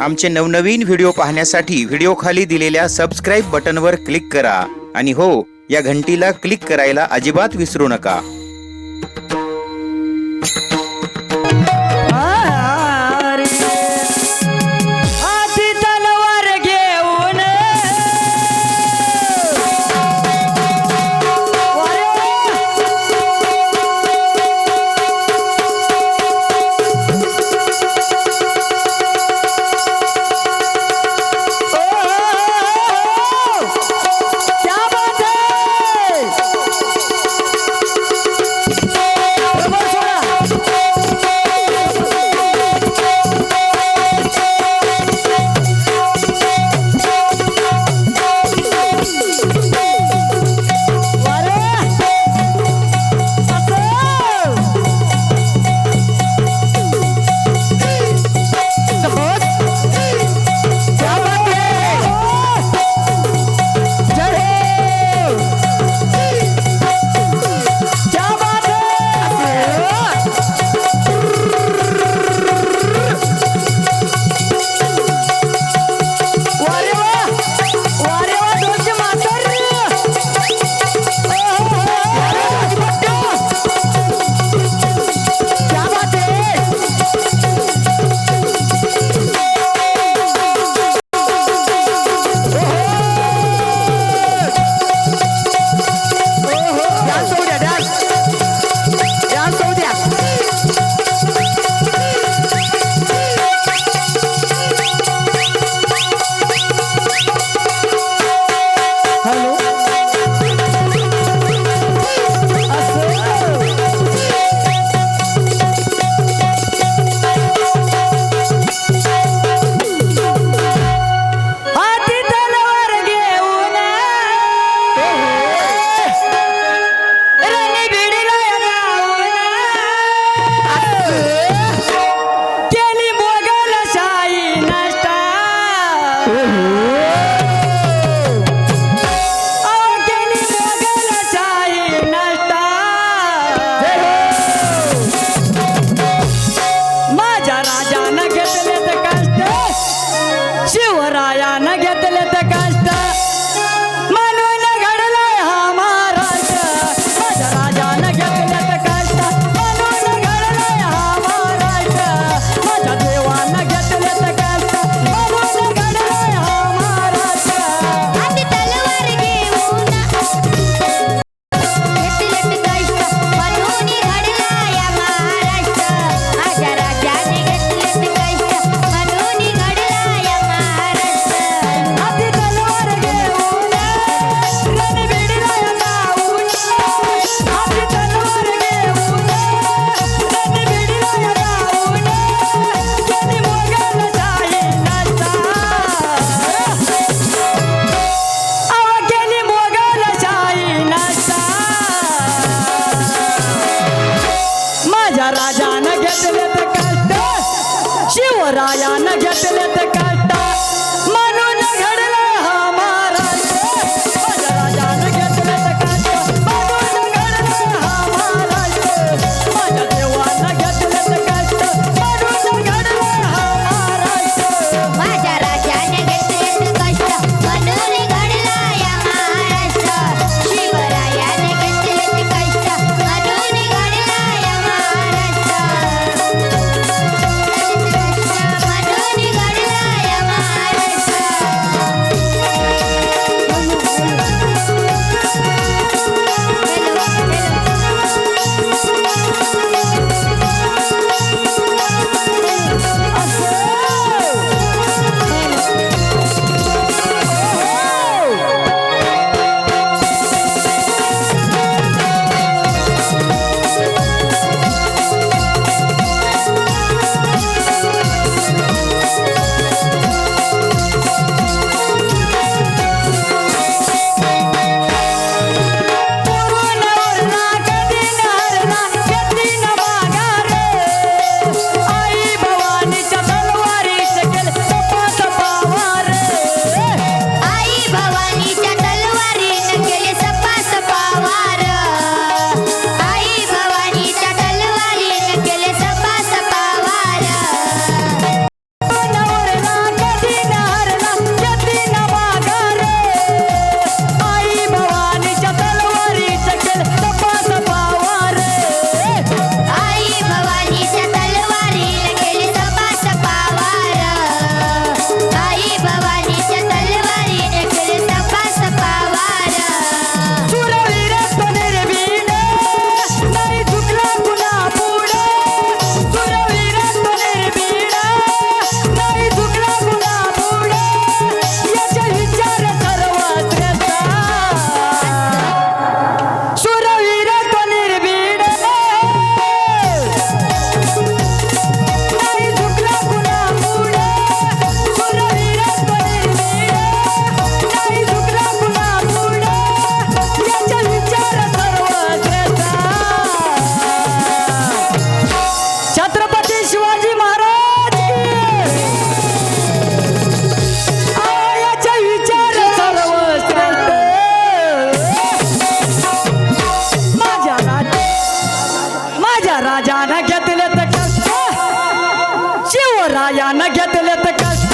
आमचे नवनवीन व्हिडिओ पाहण्यासाठी व्हिडिओ खाली दिलेल्या सबस्क्राईब बटनवर क्लिक करा. आणि हो या घंटीला क्लिक करायला अजिबात विसरू नका. नारायण जट গেলে কাশ